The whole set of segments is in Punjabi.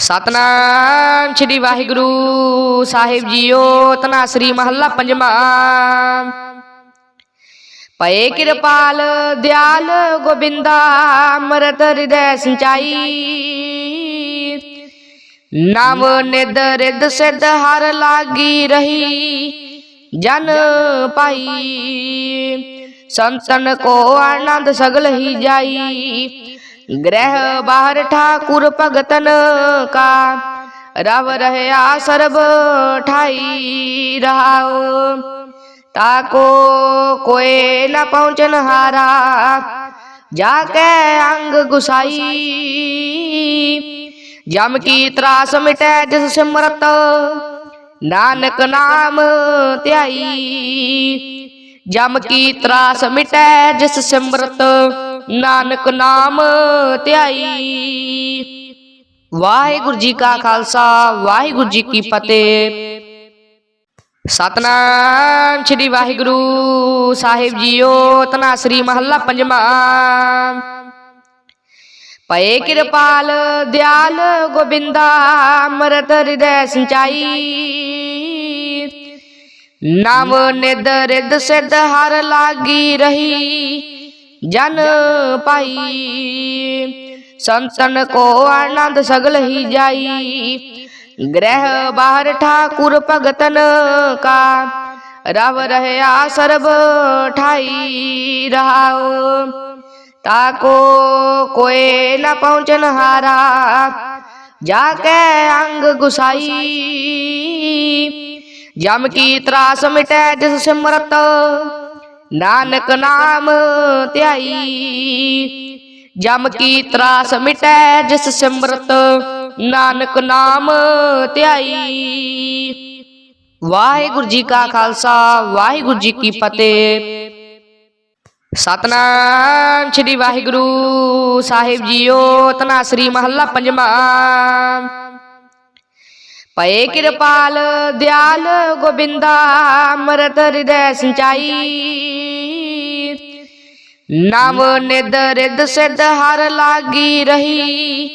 ਸਤਨਾਮ ਸ੍ਰੀ ਵਾਹਿਗੁਰੂ ਸਾਹਿਬ ਜੀਓ ਤਨਾਸਰੀ ਮਹੱਲਾ ਪੰਜਵਾਂ। ਪਏ ਕਿਰਪਾਲ ਦਿਆਲ ਗੋਬਿੰਦਾ ਅਮਰਤ ਹਿਰਦੈ ਸਿੰਚਾਈ। ਨਵ ਨਿਦ ਰਿਦ ਸਿਧ ਹਰ ਲਾਗੀ ਰਹੀ, ਜਨ ਪਾਈ। ਸੰਤਨ ਕੋ ਆਨੰਦ ਸਗਲ ਹੀ ਜਾਈ ਗ੍ਰਹਿ ਬਾਹਰ ਠਾਕੁਰ ਭਗਤਨ ਕਾ। ਰਵ ਰਹਿਆ ਸਰਬ ਠਾਈ ਰਹਾਉ। ਤਾਕੋ ਕੋਏ ਨ ਪਹੁੰਚਨ ਹਾਰਾ। ਜਾ ਕੇ ਅੰਗ ਗੁਸਾਈ। ਜਮ ਕੀ ਤਰਾਸ ਮਿਟੈ ਜਿਸ ਸਿਮਰਤ। ਨਾਨਕ ਨਾਮ ਧਿਆਈ। ਜਮ ਕੀ ਤਰਾਸ ਮਿਟੈ ਜਿਸ ਸਿਮਰਤ। ਨਾਨਕ ਨਾਮ ਧਿਆਈ। ਵਾਹਿਗੁਰੂ ਜੀ ਕਾ ਖਾਲਸਾ, ਵਾਹਿਗੁਰੂ ਜੀ ਕੀ ਫਤਿਹ। ਸਤਨਾਮ ਸ੍ਰੀ ਵਾਹਿਗੁਰੂ ਸਾਹਿਬ ਜੀਓ, ਤਨਾਸਰੀ ਮਹੱਲਾ ਪੰਜਵਾਂ। ਪਏ ਕਿਰਪਾਲ ਦਿਆਲ ਗੋਬਿੰਦਾ, ਅਮਰਤ ਹਿਰਦੈ ਸਿੰਚਾਈ। ਨਵ ਨਿਦ ਰਿਦ ਸਿਧ ਹਰ ਲਾਗੀ ਰਹੀ। ਜਨ ਪਾਈ। ਸੰਤਨ ਕੋ ਆਨੰਦ ਸਗਲ ਹੀ ਜਾਈ। ਗ੍ਰਹਿ ਬਾਹਰ ਠਾਕੁਰ ਭਗਤਨ ਕਾ। ਰਵ ਰਹਿਆ ਸਰਬ ਠਾਈ ਰਹਾਉ। ਤਾਕੋ ਕੋਏ ਨ ਪਹੁੰਚਨ ਹਾਰਾ। ਜਾ ਕੇ ਅੰਗ ਗੁਸਾਈ। ਜਮ ਕੀ ਤਰਾਸ ਮਿਟੈ ਜਿਸ ਸਿਮਰਤ। ਨਾਨਕ ਨਾਮ ਧਿਆਈ। ਜਮ ਕੀ ਤਰਾਸ ਮਿਟੈ ਜਿਸ ਸਿਮਰਤ, ਨਾਨਕ ਨਾਮ ਧਿਆਈ। ਵਾਹਿਗੁਰੂ ਜੀ ਕਾ ਖਾਲਸਾ, ਵਾਹਿਗੁਰੂ ਜੀ ਕੀ ਫਤਿਹ। ਸਤਨਾਮ ਸ੍ਰੀ ਵਾਹਿਗੁਰੂ ਸਾਹਿਬ ਜੀਓ ਤਨਾਸਰੀ ਮਹੱਲਾ ਪੰਜਵਾਂ। ਪਏ ਕਿਰਪਾਲ ਦਿਆਲ ਗੋਬਿੰਦਾ ਅਮਰਤ ਹਿਰਦੈ ਸਿੰਚਾਈ। ਨਵ ਨਿਦ ਰਿਦ ਸਿਧ ਹਰ ਲਾਗੀ ਰਹੀ।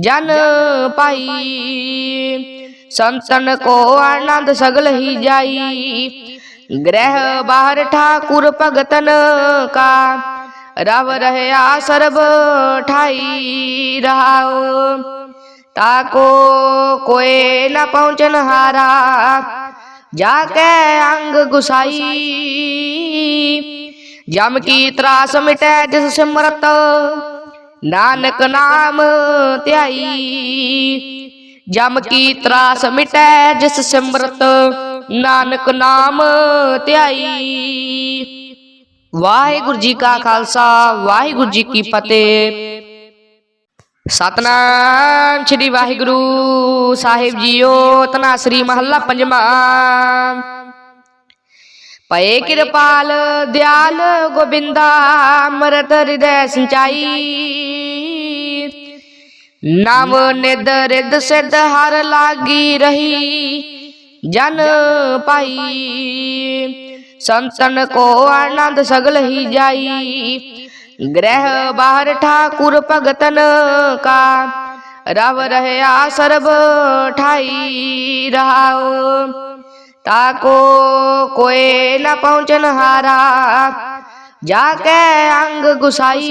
ਜਨ ਪਾਈ। ਸੰਤਨ ਕੋ ਆਨੰਦ ਸਗਲ ਹੀ ਜਾਈ। ਗ੍ਰਹਿ ਬਾਹਰ ਠਾਕੁਰ ਭਗਤਨ ਕਾ। ਰਵ ਰਹਿਆ ਸਰਬ ਠਾਈ ਰਹਾਉ। ਤਾਕੋ ਕੋਏ ਨ ਪਹੁੰਚਨ ਹਾਰਾ ਜਾ ਕੇ ਅੰਗ ਗੁਸਾਈ ਜਮ ਕੀ ਤਰਾਸ ਮਿਟੈ ਜਿਸ ਸਿਮਰਤ ਨਾਨਕ ਨਾਮ ਧਿਆਈ ਜਮ ਕੀ ਤਰਾਸ ਮਿਟੈ ਜਿਸ ਸਿਮਰਤ ਨਾਨਕ ਨਾਮ ਧਿਆਈ ਵਾਹਿਗੁਰੂ ਜੀ ਕਾ ਖਾਲਸਾ ਵਾਹਿਗੁਰੂ ਜੀ ਕੀ ਫਤਿਹ ਸਤਨਾਮ ਸ੍ਰੀ ਵਾਹਿਗੁਰੂ ਸਾਹਿਬ ਜੀਓ ਤਨਾਸਰੀ ਮਹੱਲਾ ਪੰਜਵਾਂ। ਪਏ ਕਿਰਪਾਲ ਦਿਆਲ ਗੋਬਿੰਦਾ, ਅਮਰਤ ਹਿਰਦੈ ਸਿੰਚਾਈ। ਨਵ ਨਿਦ ਰਿਦ ਸਿਧ ਹਰ ਲਾਗੀ ਰਹੀ, ਜਨ ਪਾਈ। ਸੰਤਨ ਕੋ ਆਨੰਦ ਸਗਲ ਹੀ ਜਾਈ ਗ੍ਰਹਿ ਬਾਹਰ ਠਾਕੁਰ ਭਗਤਨ ਕਾ। ਰਵ ਰਹਿਆ ਸਰਬ ਠਾਈ ਰਹਾਉ। ਤਾਕੋ ਕੋਏ ਨ ਪਹੁੰਚਨ ਹਾਰਾ। ਜਾ ਕੇ ਅੰਗ ਗੁਸਾਈ।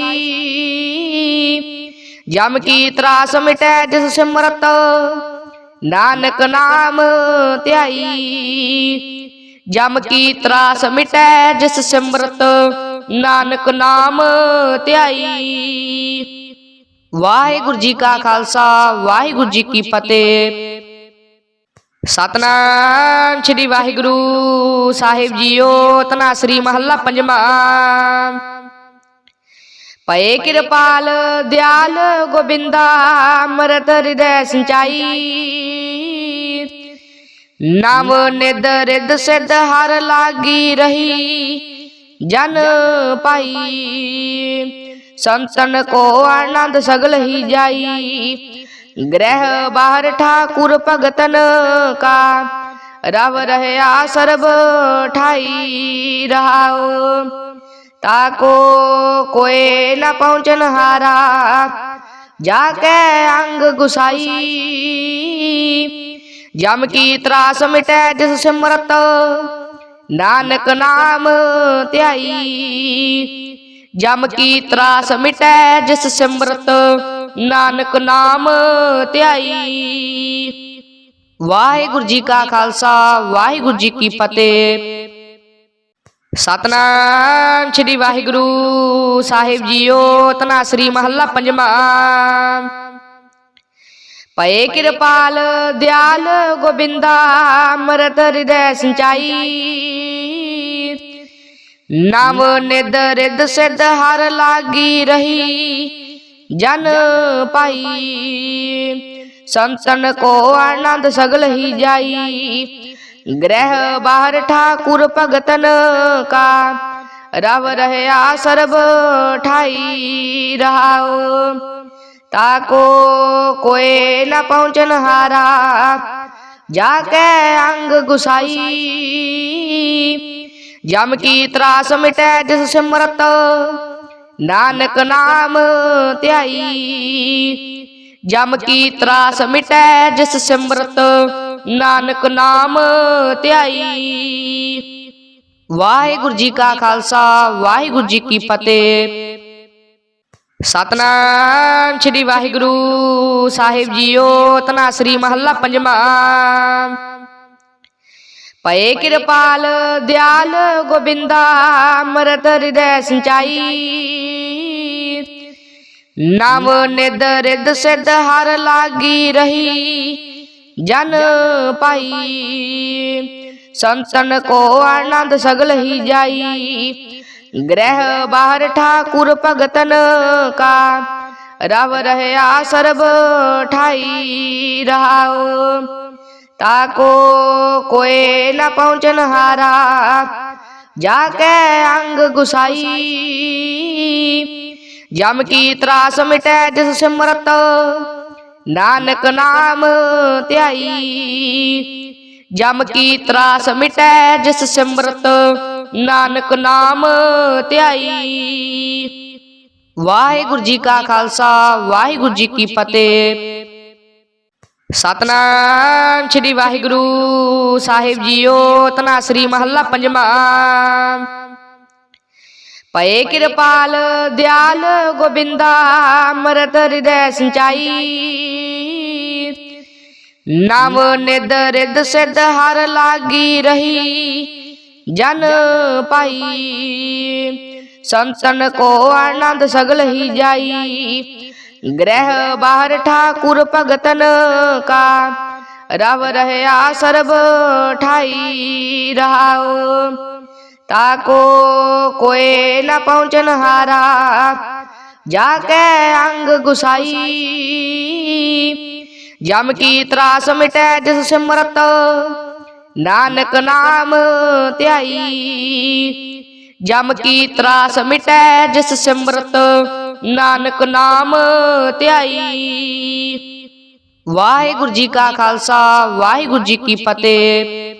ਜਮ ਕੀ ਤਰਾਸ ਮਿਟੈ ਜਿਸ ਸਿਮਰਤ। ਨਾਨਕ ਨਾਮ ਧਿਆਈ। ਜਮ ਕੀ ਤਰਾਸ ਮਿਟੈ ਜਿਸ ਸਿਮਰਤ। ਨਾਨਕ ਨਾਮ ਧਿਆਈ। ਵਾਹਿਗੁਰੂ ਜੀ ਕਾ ਖਾਲਸਾ, ਵਾਹਿਗੁਰੂ ਜੀ ਕੀ ਫਤਿਹ। ਸਤਨਾਮ ਸ੍ਰੀ ਵਾਹਿਗੁਰੂ ਸਾਹਿਬ ਜੀਓ ਤਨਾਸਰੀ ਮਹੱਲਾ ਪੰਜਵਾਂ। ਪਏ ਕਿਰਪਾਲ, ਦਿਆਲ ਗੋਬਿੰਦਾ, ਅਮਰਤ ਹਿਰਦੈ ਸਿੰਚਾਈ। ਨਵ ਨਿਦ ਰਿਦ ਸਿਧ ਹਰ ਲਾਗੀ ਰਹੀ। ਜਨ ਪਾਈ। ਸੰਤਨ ਕੋ ਆਨੰਦ ਸਗਲ ਹੀ ਜਾਈ। ਗ੍ਰਹਿ ਬਾਹਰ ਠਾਕੁਰ ਭਗਤਨ ਕਾ। ਰਵ ਰਹਿਆ ਸਰਬ ਠਾਈ ਰਹਾਉ। ਤਾਕੋ ਕੋਏ ਨ ਪਹੁੰਚਨ ਹਾਰਾ। ਜਾ ਕੇ ਅੰਗ ਗੁਸਾਈ। ਜਮ ਕੀ ਤਰਾਸ ਮਿਟੈ ਜਿਸ ਸਿਮਰਤ। ਨਾਨਕ ਨਾਮ ਧਿਆਈ। ਜਮ ਕੀ ਤਰਾਸ ਮਿਟੈ ਜਿਸ ਸਿਮਰਤ, ਨਾਨਕ ਨਾਮ ਧਿਆਈ। ਵਾਹਿਗੁਰੂ ਜੀ ਕਾ ਖਾਲਸਾ, ਵਾਹਿਗੁਰੂ ਜੀ ਕੀ ਫਤਿਹ। ਸਤਨਾਮ ਸ੍ਰੀ ਵਾਹਿਗੁਰੂ ਸਾਹਿਬ ਜੀਓ ਤਨਾਸਰੀ ਮਹੱਲਾ ਪੰਜਵਾਂ। ਪਏ ਕਿਰਪਾਲ ਦਿਆਲ ਗੋਬਿੰਦਾ ਅੰਮ੍ਰਿਤ ਹਿਰਦੈ ਸਿੰਚਾਈ। ਨਵ ਨਿਦ ਰਿਦ ਸਿਧ ਹਰ ਲਾਗੀ ਰਹੀ। ਜਨ ਪਾਈ। ਸੰਤਨ ਕੋ ਆਨੰਦ ਸਗਲ ਹੀ ਜਾਈ। ਗ੍ਰਹਿ ਬਾਹਰ ਠਾਕੁਰ ਭਗਤਨ ਕਾ। ਰਵ ਰਹਿਆ ਸਰਬ ਠਾਈ ਰਹਾਉ। ਤਾਕੋ ਕੋਏ ਨ ਪਹੁੰਚਨ ਹਾਰਾ ਜਾ ਕੇ ਅੰਗ ਜਮ ਕੀ ਤਰਾਸ ਮਿਟੈ ਜਿਸ ਸਿਮਰਤ ਨਾਨਕ ਨਾਮ ਧਿਆਈ ਜਮ ਕੀ ਤਰਾਸ ਮਿਟੈ ਜਿਸ ਸਿਮਰਤ ਨਾਨਕ ਨਾਮ ਧਿਆਈ ਵਾਹਿਗੁਰੂ ਜੀ ਕਾ ਖਾਲਸਾ ਵਾਹਿਗੁਰੂ ਜੀ ਕੀ ਫਤਿਹ ਸਤਨਾਮ ਸ੍ਰੀ ਵਾਹਿਗੁਰੂ ਸਾਹਿਬ ਜੀਓ ਤਨਾਸਰੀ ਮਹੱਲਾ ਪੰਜਵਾਂ ਪਏ ਕਿਰਪਾਲ, ਦਿਆਲ ਗੋਬਿੰਦਾ ਅੰਮ੍ਰਿਤ ਹਿਰਦੈ ਸਿੰਚਾਈ। ਨਵ ਨਿਦ ਰਿਦ ਸਿਧ ਹਰ ਲਾਗੀ ਰਹੀ, ਜਨ ਪਾਈ। ਸੰਤਨ ਕੋ ਆਨੰਦ ਸਗਲ ਹੀ ਜਾਈ ਗ੍ਰਹਿ ਬਾਹਰ ਠਾਕੁਰ ਭਗਤਨ ਕਾ। ਰਵ ਰਹਿਆ ਸਰਬ ਠਾਈ ਰਹਾਉ। ਤਾਕੋ ਕੋਏ ਨ ਪਹੁੰਚਨ ਹਾਰਾ। ਜਾ ਕੇ ਅੰਗ ਗੁਸਾਈ। ਜਮ ਕੀ ਤਰਾਸ ਮਿਟੈ ਜਿਸ ਸਿਮਰਤ। ਨਾਨਕ ਨਾਮ ਧਿਆਈ। ਜਮ ਕੀ ਤਰਾਸ ਮਿਟੈ ਜਿਸ ਸਿਮਰਤ। ਨਾਨਕ ਨਾਮ ਧਿਆਈ। ਵਾਹਿਗੁਰੂ ਜੀ ਕਾ ਖਾਲਸਾ, ਵਾਹਿਗੁਰੂ ਜੀ ਕੀ ਫਤਿਹ। ਸਤਨਾਮ ਸ੍ਰੀ ਵਾਹਿਗੁਰੂ ਸਾਹਿਬ ਜੀਓ, ਤਨਾਸਰੀ ਮਹੱਲਾ ਪੰਜਵਾਂ। ਪਏ ਕਿਰਪਾਲ ਦਿਆਲ ਗੋਬਿੰਦਾ, ਅੰਮ੍ਰਿਤ ਹਿਰਦੈ ਸਿੰਚਾਈ। ਨਾਮ ਨਿਦ ਰਿਦ ਸਿਧ ਹਰ ਲਾਗੀ ਰਹੀ। ਜਨ ਪਾਈ। ਸੰਤਨ ਕੋ ਆਨੰਦ ਸਗਲ ਹੀ ਜਾਈ। ਗ੍ਰਹਿ ਬਾਹਰ ਠਾਕੁਰ ਭਗਤਨ ਕਾ। ਰਵ ਰਹਿਆ ਸਰਬ ਠਾਈ ਰਹਾਉ। ਤਾਕੋ ਕੋਏ ਨ ਪਹੁੰਚਨ ਹਾਰਾ। ਜਾ ਕੇ ਅੰਗ ਗੁਸਾਈ। ਜਮ ਕੀ ਤਰਾਸ ਮਿਟੈ ਜਿਸ ਸਿਮਰਤ। ਨਾਨਕ ਨਾਮ ਧਿਆਈ। ਜਮ ਕੀ ਤਰਾਸ ਮਿਟੈ ਜਿਸ ਸਿਮਰਤ ਨਾਨਕ ਨਾਮ ਧਿਆਈ। ਵਾਹਿਗੁਰੂ ਜੀ ਕਾ ਖਾਲਸਾ ਵਾਹਿਗੁਰੂ ਜੀ ਕੀ ਫਤਿਹ।